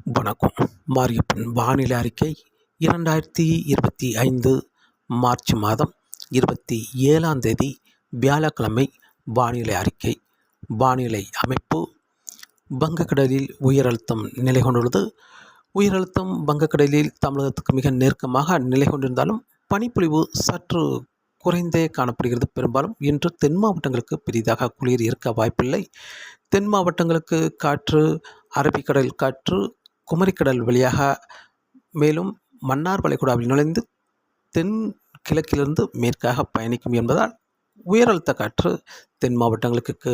வணக்கம். மாரியப்பன் வானிலை அறிக்கை இரண்டாயிரத்தி இருபத்தி ஐந்து மார்ச் மாதம் இருபத்தி ஏழாம் தேதி வியாழக்கிழமை வானிலை அறிக்கை. வானிலை அமைப்பு வங்கக்கடலில் உயரழுத்தம் நிலை கொண்டுள்ளது உயரழுத்தம் வங்கக்கடலில் தமிழகத்துக்கு மிக நெருக்கமாக நிலை கொண்டிருந்தாலும் பனிப்பொழிவு சற்று குறைந்தே காணப்படுகிறது. பெரும்பாலும் இன்று தென் மாவட்டங்களுக்கு பெரிதாக குளிர் இருக்க வாய்ப்பில்லை. தென் மாவட்டங்களுக்கு காற்று அரபிக்கடல் காற்று குமரிக்கடல் வழியாக மேலும் மன்னார் வளைகுடாவில் நுழைந்து தென் கிழக்கிலிருந்து மேற்காக பயணிக்கும் என்பதால் உயரழுத்த காற்று தென் மாவட்டங்களுக்கு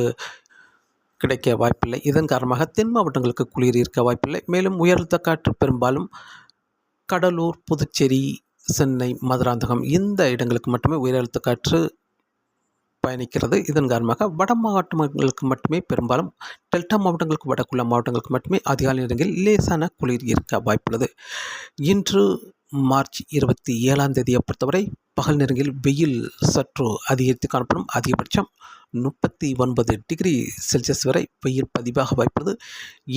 கிடைக்க வாய்ப்பில்லை. இதன் காரணமாக தென் மாவட்டங்களுக்கு குளிர் இருக்க வாய்ப்பில்லை. மேலும் உயரழுத்த காற்று பெரும்பாலும் கடலூர் புதுச்சேரி சென்னை மதுராந்தகம் இந்த இடங்களுக்கு மட்டுமே உயரழுத்த காற்று பயணிக்கிறது. இதன் காரணமாக வட மாவட்டங்களுக்கு மட்டுமே பெரும்பாலும் டெல்டா மாவட்டங்களுக்கு வடக்குள்ள மாவட்டங்களுக்கு மட்டுமே அதிகாலை நேரங்களில் லேசான குளிர் இருக்க வாய்ப்புள்ளது. இன்று மார்ச் இருபத்தி ஏழாம் தேதியை பொறுத்தவரை பகல் நேரங்களில் வெயில் சற்று அதிகரித்து காணப்படும். அதிகபட்சம் முப்பத்தி ஒன்பது டிகிரி செல்சியஸ் வரை வெயில் பதிவாக வாய்ப்புள்ளது.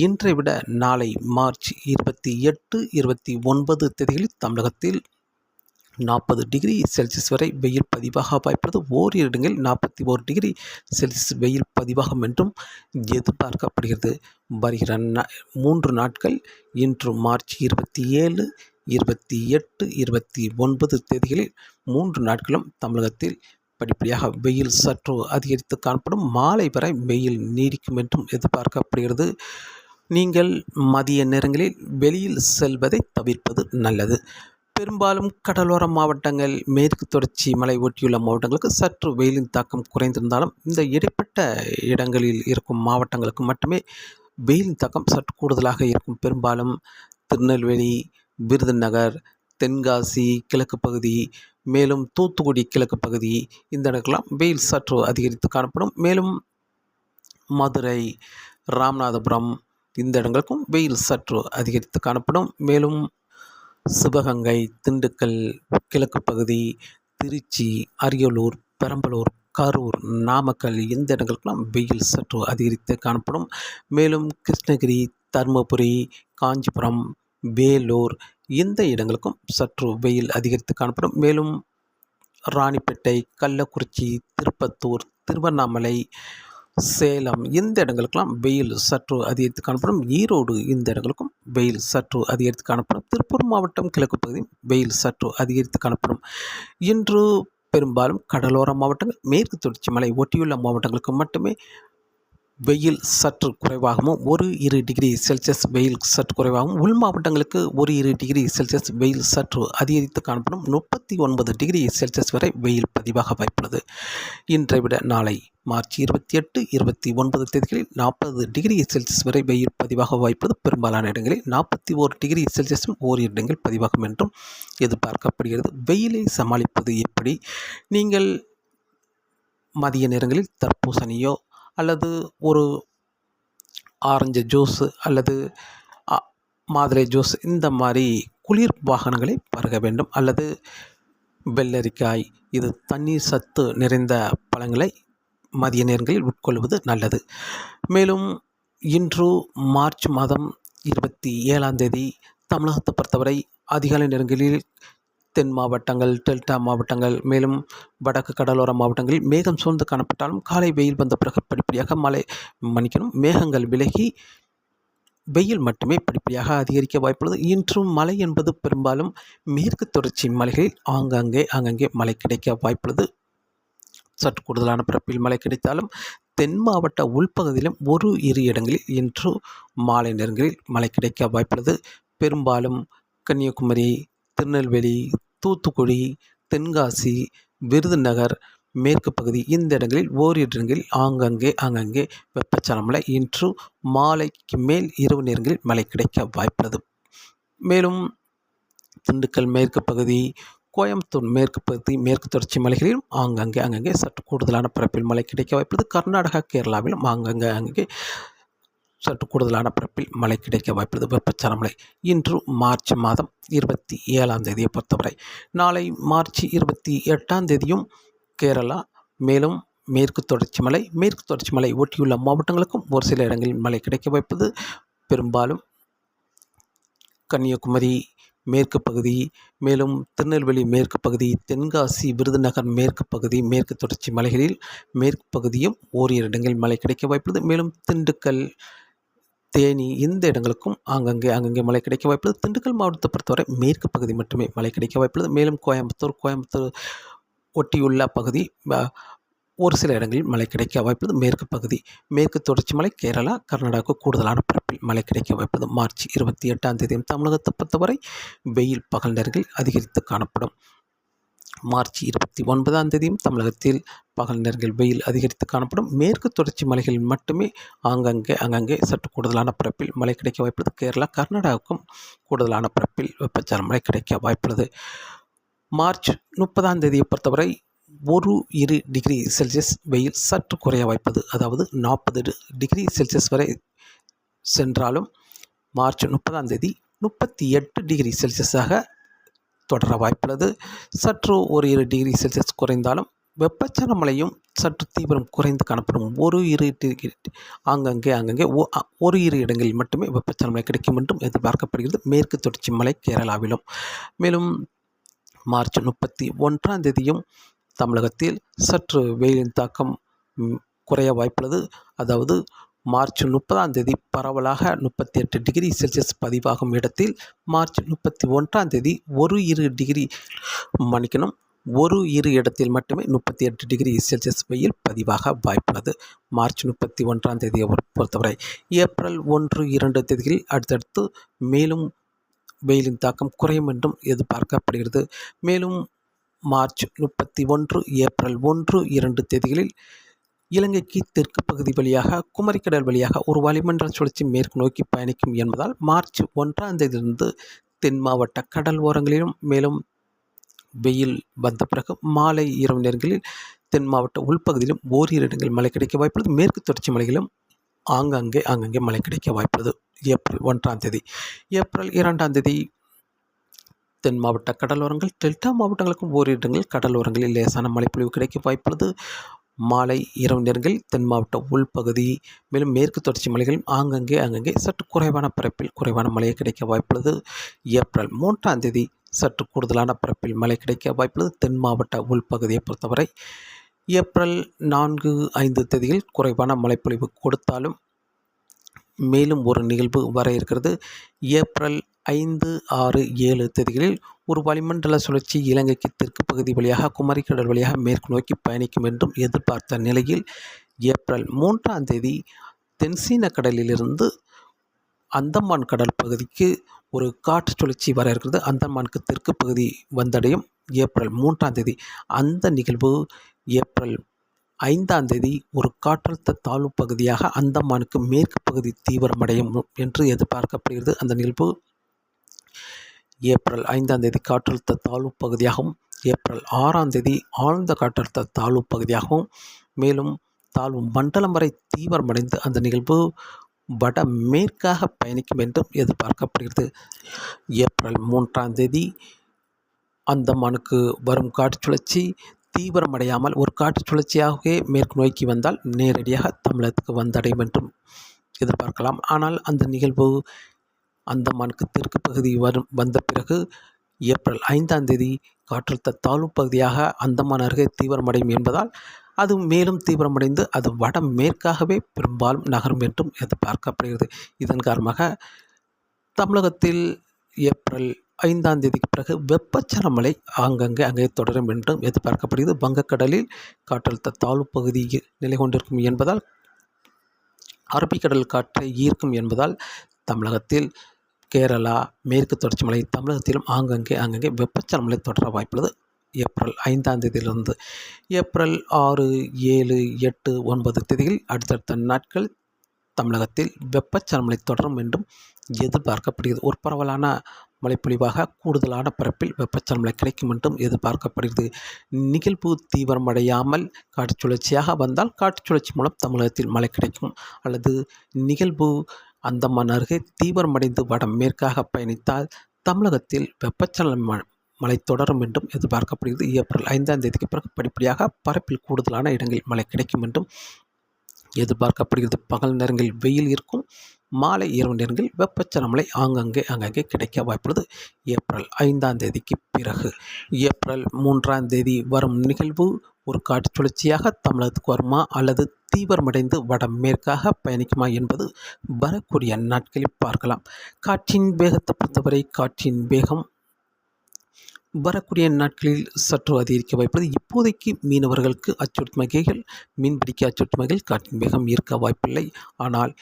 இன்றை விட நாளை மார்ச் இருபத்தி எட்டு இருபத்தி ஒன்பது தேதிகளில் தமிழகத்தில் நாற்பது டிகிரி செல்சியஸ் வரை வெயில் பதிவாக வாய்ப்புள்ளது ஓரிரு இடங்களில் நாற்பத்தி ஓரு டிகிரி செல்சியஸ் வெயில் பதிவாகும் என்றும் எதிர்பார்க்கப்படுகிறது. வருகிற நா மூன்று நாட்கள் இன்று மார்ச் இருபத்தி ஏழு இருபத்தி எட்டு இருபத்தி ஒன்பது தேதிகளில் மூன்று நாட்களும் தமிழகத்தில் படிப்படியாக வெயில் சற்று அதிகரித்து காணப்படும். மாலை வரை வெயில் நீடிக்கும் என்றும் எதிர்பார்க்கப்படுகிறது. நீங்கள் மதிய நேரங்களில் வெளியில் செல்வதை தவிர்ப்பது நல்லது. பெரும்பாலும் கடலோர மாவட்டங்கள் மேற்கு தொடர்ச்சி மலை ஒட்டியுள்ள மாவட்டங்களுக்கு சற்று வெயிலின் தாக்கம் குறைந்திருந்தாலும் இந்த இடைப்பட்ட இடங்களில் இருக்கும் மாவட்டங்களுக்கு மட்டுமே வெயிலின் தாக்கம் சற்று கூடுதலாக இருக்கும். பெரும்பாலும் திருநெல்வேலி விருதுநகர் தென்காசி கிழக்கு பகுதி மேலும் தூத்துக்குடி கிழக்கு பகுதி இந்த இடங்கள்லாம் வெயில் சற்று அதிகரித்து காணப்படும். மேலும் மதுரை ராமநாதபுரம் இந்த இடங்களுக்கும் வெயில் சற்று அதிகரித்து காணப்படும். மேலும் சிவகங்கை திண்டுக்கல் கிழக்கு பகுதி திருச்சி அரியலூர் பெரம்பலூர் கரூர் நாமக்கல் இந்த இடங்களுக்கெல்லாம் வெயில் சற்று அதிகரித்து காணப்படும். மேலும் கிருஷ்ணகிரி தருமபுரி காஞ்சிபுரம் வேலூர் இந்த இடங்களுக்கும் சற்று வெயில் அதிகரித்து காணப்படும். மேலும் ராணிப்பேட்டை கள்ளக்குறிச்சி திருப்பத்தூர் திருவண்ணாமலை சேலம் இந்த இடங்களுக்கெல்லாம் வெயில் சற்று அதிகரித்து காணப்படும். ஈரோடு இந்த இடங்களுக்கும் வெயில் சற்று அதிகரித்து காணப்படும். திருப்பூர் மாவட்டம் கிழக்கு பகுதி வெயில் சற்று அதிகரித்து காணப்படும். இன்று பெரும்பாலும் கடலோர மாவட்டங்கள் மேற்கு தொடர்ச்சி மலை ஒட்டியுள்ள மாவட்டங்களுக்கு மட்டுமே வெயில் சற்று குறைவாகவும் ஒரு இரு டிகிரி செல்சியஸ் வெயில் சற்று குறைவாகவும் உள் மாவட்டங்களுக்கு ஒரு இரு டிகிரி செல்சியஸ் வெயில் சற்று அதிகரித்து காணப்படும் முப்பத்தி ஒன்பது டிகிரி செல்சியஸ் வரை வெயில் பதிவாக வாய்ப்புள்ளது. இன்றை விட நாளை மார்ச் இருபத்தி எட்டு இருபத்தி ஒன்பது தேதிகளில் நாற்பது டிகிரி செல்சியஸ் வரை வெயில் பதிவாக வாய்ப்பது பெரும்பாலான இடங்களில் நாற்பத்தி ஓரு டிகிரி செல்சியஸும் ஓரிரு இடங்கள் பதிவாகும் என்றும் எதிர்பார்க்கப்படுகிறது. வெயிலை சமாளிப்பது எப்படி? நீங்கள் மதிய நேரங்களில் தர்பூசணியோ அல்லது ஒரு ஆரஞ்சு ஜூஸு அல்லது மாதுளை ஜூஸ் இந்த மாதிரி குளிர் வாகனங்களை பருக வேண்டும். அல்லது வெள்ளரிக்காய் இது தண்ணீர் சத்து நிறைந்த பழங்களை மதிய நேரங்களில் உட்கொள்வது நல்லது. மேலும் இன்று மார்ச் மாதம் இருபத்தி ஏழாம் தேதி தமிழகத்தை பொறுத்தவரை அதிகாலை நேரங்களில் தென் மாவட்டங்கள் டெல்டா மாவட்டங்கள் மேலும் வடக்கு கடலோர மாவட்டங்களில் மேகம் சூழ்ந்து காணப்பட்டாலும் காலை வெயில் வந்த பிறகு படிப்படியாக மழை மன்னிக்கணும் மேகங்கள் விலகி வெயில் மட்டுமே படிப்படியாக அதிகரிக்க வாய்ப்புள்ளது. இன்றும் மழை என்பது பெரும்பாலும் மேற்கு தொடர்ச்சி மலைகளில் ஆங்காங்கே ஆங்காங்கே மழை கிடைக்க வாய்ப்புள்ளது. சற்று கூடுதலான பரப்பில் மழை கிடைத்தாலும் தென் மாவட்ட உள்பகுதியிலும் ஒரு இரு இடங்களில் இன்று மாலை நேரங்களில் மழை கிடைக்க வாய்ப்புள்ளது. பெரும்பாலும் கன்னியாகுமரி திருநெல்வேலி தூத்துக்குடி தென்காசி விருதுநகர் மேற்கு பகுதி இந்த இடங்களில் ஓரிரு இடங்களில் அங்கங்கே ஆங்காங்கே வெப்பச்சலன மழை இன்று மாலைக்கு மேல் இரவு நேரங்களில் மழை கிடைக்க வாய்ப்புள்ளது. மேலும் திண்டுக்கல் மேற்கு பகுதி கோயம்புத்தூர் மேற்கு பகுதி மேற்கு தொடர்ச்சி மலைகளிலும் ஆங்கங்கே அங்கங்கே சற்று கூடுதலான பரப்பில் மழை கிடைக்க வாய்ப்புள்ளது. கர்நாடகா கேரளாவிலும் ஆங்கங்கே அங்கங்கே சற்று கூடுதலான பரப்பில் மழை கிடைக்க வாய்ப்புள்ளது. வெப்பச்சலன மழை இன்று மார்ச் மாதம் இருபத்தி ஏழாம் தேதியை பொறுத்தவரை. நாளை மார்ச் இருபத்தி எட்டாம் தேதியும் கேரளா மேலும் மேற்கு தொடர்ச்சி மலை மேற்கு தொடர்ச்சி மலை ஒட்டியுள்ள மாவட்டங்களுக்கும் ஒரு சில இடங்களில் மழை கிடைக்க வாய்ப்பது பெரும்பாலும் கன்னியாகுமரி மேற்கு பகுதி மேலும் திருநெல்வேலி மேற்கு பகுதி தென்காசி விருதுநகர் மேற்கு பகுதி மேற்கு தொடர்ச்சி மலைகளில் மேற்கு பகுதியும் ஓரிரு இடங்களில் மழை கிடைக்க வாய்ப்புள்ளது. மேலும் திண்டுக்கல் தேனி இந்த இடங்களுக்கும் ஆங்கங்கே அங்கங்கே மழை கிடைக்க வாய்ப்புள்ளது. திண்டுக்கல் மாவட்டத்தை பொறுத்தவரை மேற்கு பகுதி மட்டுமே மழை கிடைக்க வாய்ப்புள்ளது. மேலும் கோயம்புத்தூர் கோயம்புத்தூர் ஒட்டியுள்ள பகுதி ஒரு சில இடங்களில் மழை கிடைக்க வாய்ப்புள்ளது. மேற்கு பகுதி மேற்கு தொடர்ச்சி மலை கேரளா கர்நாடகாவுக்கு கூடுதலான பரப்பில் மழை கிடைக்க வாய்ப்பது மார்ச் இருபத்தி எட்டாம் தேதியும் தமிழகத்தை பொறுத்தவரை வெயில் பகல் நேரங்களில் அதிகரித்து காணப்படும். மார்ச் இருபத்தி ஒன்பதாம் தேதியும் தமிழகத்தில் பகல் நேரங்களில் வெயில் அதிகரித்து காணப்படும். மேற்கு தொடர்ச்சி மலைகளில் மட்டுமே ஆங்கங்கே அங்கங்கே சற்று கூடுதலான பரப்பில் மழை கிடைக்க வாய்ப்புள்ளது. கேரளா கர்நாடகாவுக்கும் கூடுதலான பரப்பில் வெப்பச்சலன மழை கிடைக்க வாய்ப்புள்ளது. மார்ச் முப்பதாம் தேதியை பொறுத்தவரை ஒரு இரு டிகிரி செல்சியஸ் வெயில் சற்று குறைய வாய்ப்பது அதாவது நாற்பது டிகிரி செல்சியஸ் வரை சென்றாலும் மார்ச் முப்பதாம் தேதி முப்பத்தி எட்டு டிகிரி செல்சியஸாக தொடர வாய்ப்புள்ளது. சற்று ஒரு இரு டிகிரி செல்சியஸ் குறைந்தாலும் வெப்பச்சலமலையும் சற்று தீவிரம் குறைந்து காணப்படும் ஒரு இரு டிகிரி ஆங்கங்கே அங்கங்கே ஒரு இரு இடங்களில் மட்டுமே வெப்பச்சலமலை கிடைக்கும் என்றும் எதிர்பார்க்கப்படுகிறது. மேற்கு தொடர்ச்சி மலை கேரளாவிலும். மேலும் மார்ச் முப்பத்தி ஒன்றாம் தேதியும் தமிழகத்தில் சற்று வெயிலின் தாக்கம் குறைய வாய்ப்புள்ளது. அதாவது மார்ச் முப்பதாம் தேதி பரவலாக முப்பத்தி எட்டு டிகிரி செல்சியஸ் பதிவாகும் இடத்தில் மார்ச் முப்பத்தி ஒன்றாம் தேதி ஒரு இரு டிகிரி மன்னிக்கணும். ஒரு இரு இடத்தில் மட்டுமே முப்பத்தி எட்டு டிகிரி செல்சியஸ் வெயில் பதிவாக வாய்ப்புள்ளது. மார்ச் முப்பத்தி ஒன்றாம் தேதியை பொறுத்தவரை ஏப்ரல் ஒன்று இரண்டு தேதிகளில் அடுத்தடுத்து மேலும் வெயிலின் தாக்கம் குறையும் என்றும் எதிர்பார்க்கப்படுகிறது. மேலும் மார்ச் முப்பத்தி ஒன்று ஏப்ரல் ஒன்று இரண்டு தேதிகளில் இலங்கைக்கு தெற்கு பகுதி வழியாக குமரிக்கடல் வழியாக ஒரு வளிமண்டல சுழற்சி மேற்கு நோக்கி பயணிக்கும் என்பதால் மார்ச் ஒன்றாம் தேதியிலிருந்து தென் மாவட்ட கடல் ஓரங்களிலும் மேலும் வெயில் வந்த பிறகு மாலை இரவு நேரங்களில் தென் மாவட்ட உள்பகுதியிலும் ஓரிரு இடங்களில் மழை கிடைக்க வாய்ப்புள்ளது. மேற்கு தொடர்ச்சி மலைகளிலும் ஆங்காங்கே ஆங்காங்கே மழை கிடைக்க வாய்ப்புள்ளது. ஏப்ரல் ஒன்றாம் தேதி. ஏப்ரல் இரண்டாம் தேதி தென் மாவட்ட கடலோரங்கள் டெல்டா மாவட்டங்களுக்கும் ஓரிரு இடங்களில் கடலோரங்களில் லேசான மழைப்பொழிவு கிடைக்க வாய்ப்புள்ளது. மாலை இரவு நேரங்களில் தென் மாவட்ட உள்பகுதி மேலும் மேற்கு தொடர்ச்சி மலைகளில் ஆங்கங்கே அங்கங்கே சற்று குறைவான பரப்பில் குறைவான மழை கிடைக்க வாய்ப்புள்ளது. ஏப்ரல் மூன்றாம் தேதி சற்று கூடுதலான பரப்பில் மழை கிடைக்க வாய்ப்புள்ளது. தென் மாவட்ட உள்பகுதியை பொறுத்தவரை ஏப்ரல் நான்கு ஐந்து தேதியில் குறைவான மழைப்பொழிவு கொடுத்தாலும் மேலும் ஒரு நிகழ்வு வர இருக்கிறது. ஏப்ரல் ஐந்து ஆறு ஏழு தேதிகளில் ஒரு வளிமண்டல சுழற்சி இலங்கைக்கு தெற்கு பகுதி வழியாக குமரிக்கடல் வழியாக மேற்கு நோக்கி பயணிக்கும் என்றும் எதிர்பார்த்த நிலையில் ஏப்ரல் மூன்றாம் தேதி தென்சீன கடலிலிருந்து அந்தமான் கடல் பகுதிக்கு ஒரு காற்று சுழற்சி வர இருக்கிறது. அந்தமானுக்கு தெற்கு பகுதி வந்தடையும் ஏப்ரல் மூன்றாம் தேதி. அந்த நிகழ்வு ஏப்ரல் ஐந்தாம் தேதி ஒரு காற்றழுத்த தாழ்வு பகுதியாக அந்தமானுக்கு மேற்கு பகுதி தீவிரமடையும் என்று எதிர்பார்க்கப்படுகிறது. அந்த நிகழ்வு ஏப்ரல் ஐந்தாம் தேதி காற்றழுத்த தாழ்வு பகுதியாகவும் ஏப்ரல் ஆறாம் தேதி ஆழ்ந்த காற்றழுத்த தாழ்வு பகுதியாகவும் மேலும் தாழ்வு மண்டலம் வரை தீவிரமடைந்து அந்த நிகழ்வு வட மேற்காக பயணிக்கும் என்றும் எதிர்பார்க்கப்படுகிறது. ஏப்ரல் மூன்றாம் தேதி அந்தமானுக்கு வரும் காற்று சுழற்சி தீவிரமடையாமல் ஒரு காற்று சுழற்சியாகவே மேற்கு நோக்கி வந்தால் நேரடியாக தமிழகத்துக்கு வந்தடையும் என்றும் எதிர்பார்க்கலாம். ஆனால் அந்த நிகழ்வு அந்தமானுக்கு தெற்கு பகுதி வரும் வந்த பிறகு ஏப்ரல் ஐந்தாம் தேதி காற்றழுத்த தாழ்வு பகுதியாக அந்தமான் அருகே தீவிரமடையும் என்பதால் அது மேலும் தீவிரமடைந்து அது வட மேற்காகவே பெரும்பாலும் நகரும் என்றும் எதிர்பார்க்கப்படுகிறது. இதன் காரணமாக தமிழகத்தில் ஏப்ரல் ஐந்தாம் தேதிக்கு பிறகு வெப்பச்சலன மழை ஆங்கங்கே அங்கே தொடரும் என்றும் எதிர்பார்க்கப்படுகிறது. வங்கக்கடலில் காற்றழுத்த தாழ்வு பகுதியில் நிலை கொண்டிருக்கும் என்பதால் அரபிக்கடல் காற்றை ஈர்க்கும் என்பதால் தமிழகத்தில் கேரளா மேற்கு தொடர்ச்சி மலை தமிழகத்திலும் ஆங்கங்கே ஆங்கங்கே வெப்பச்சலன மலை தொடர வாய்ப்புள்ளது. ஏப்ரல் ஐந்தாம் தேதியிலிருந்து ஏப்ரல் ஆறு ஏழு எட்டு ஒன்பது தேதியில் அடுத்தடுத்த நாட்கள் தமிழகத்தில் வெப்பச்சனமலை தொடரும் என்றும் எதிர்பார்க்கப்படுகிறது. ஒரு பரவலான மழைப்பொழிவாக கூடுதலான பரப்பில் வெப்பச்சலன மழை கிடைக்கும் என்றும் எதிர்பார்க்கப்படுகிறது. நிகழ்வு தீவிரமடையாமல் காட்டுச் சுழற்சியாக வந்தால் காற்று சுழற்சி மூலம் தமிழகத்தில் மழை கிடைக்கும். அல்லது நிகழ்வு அந்தமான் அருகே தீவிரமடைந்து வடமேற்காக பயணித்தால் தமிழகத்தில் வெப்பச்சலன ம- மழை தொடரும் என்றும் எதிர்பார்க்கப்படுகிறது. ஏப்ரல் ஐந்தாம் தேதிக்கு பிறகு படிப்படியாக பரப்பில் கூடுதலான இடங்களில் மழை கிடைக்கும் என்றும் எதிர்பார்க்கப்படுகிறது. பகல் நேரங்களில் வெயில் இருக்கும் மாலை இரவு நேரங்களில் வெப்பச்சலமலை ஆங்கங்கே அங்கங்கே கிடைக்க வாய்ப்புள்ளது. ஏப்ரல் ஐந்தாம் தேதிக்கு பிறகு. ஏப்ரல் மூன்றாம் தேதி வரும் நிகழ்வு ஒரு காற்று சுழற்சியாக தமிழகத்துக்கு வருமா அல்லது தீவிரமடைந்து வடமேற்காக பயணிக்குமா என்பது வரக்கூடிய நாட்களில் பார்க்கலாம். காற்றின் வேகத்தை பொறுத்தவரை காற்றின் வேகம் வரக்கூடிய நாட்களில் சற்று அதிகரிக்க வாய்ப்புள்ளது. இப்போதைக்கு மீனவர்களுக்கு அச்சுறுத்தும் வகைகள் மீன்பிடிக்க அச்சுறுத்தும் வகையில் காற்றின் வேகம் இருக்க வாய்ப்பில்லை. ஆனால்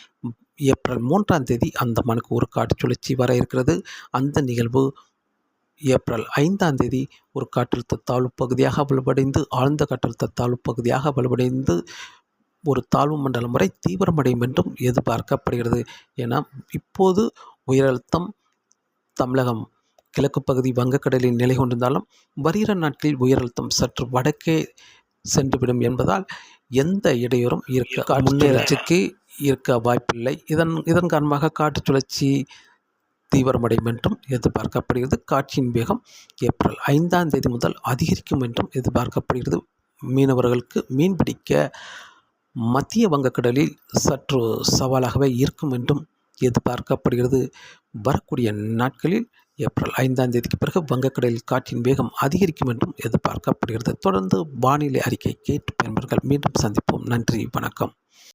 ஏப்ரல் மூன்றாம் தேதி அந்தமானுக்கு ஒரு காற்றுச் சுழற்சி வர இருக்கிறது. அந்த நிகழ்வு ஏப்ரல் ஐந்தாம் தேதி ஒரு காற்றழுத்த தாழ்வு பகுதியாக வலுவடைந்து ஆழ்ந்த காற்றழுத்த தாழ்வு பகுதியாக வலுவடைந்து ஒரு தாழ்வு மண்டலம் வரை தீவிரமடையும் என்றும் எதிர்பார்க்கப்படுகிறது. என இப்போது உயரழுத்தம் தமிழகம் கிழக்கு பகுதி வங்கக்கடலில் நிலை கொண்டிருந்தாலும் வருகிற நாட்களில் உயரழுத்தம் சற்று வடக்கே சென்றுவிடும் என்பதால் எந்த இடையூறும் இருக்க முன்னேற்றத்துக்கு இருக்க வாய்ப்பில்லை. இதன் இதன் காரணமாக காற்று சுழற்சி தீவிரமடையும் என்றும் எதிர்பார்க்கப்படுகிறது. காட்சியின் வேகம் ஏப்ரல் ஐந்தாம் தேதி முதல் அதிகரிக்கும் என்றும் எதிர்பார்க்கப்படுகிறது. மீனவர்களுக்கு மீன்பிடிக்க மத்திய வங்கக்கடலில் சற்று சவாலாகவே இருக்கும் என்றும் எதிர்பார்க்கப்படுகிறது. வரக்கூடிய நாட்களில் ஏப்ரல் ஐந்தாம் தேதிக்கு பிறகு வங்கக்கடலில் காற்றின் வேகம் அதிகரிக்கும் என்றும் எதிர்பார்க்கப்படுகிறது. தொடர்ந்து வானிலை அறிக்கை கேட்டு பயன்பர்கள் மீண்டும் சந்திப்போம். நன்றி. வணக்கம்.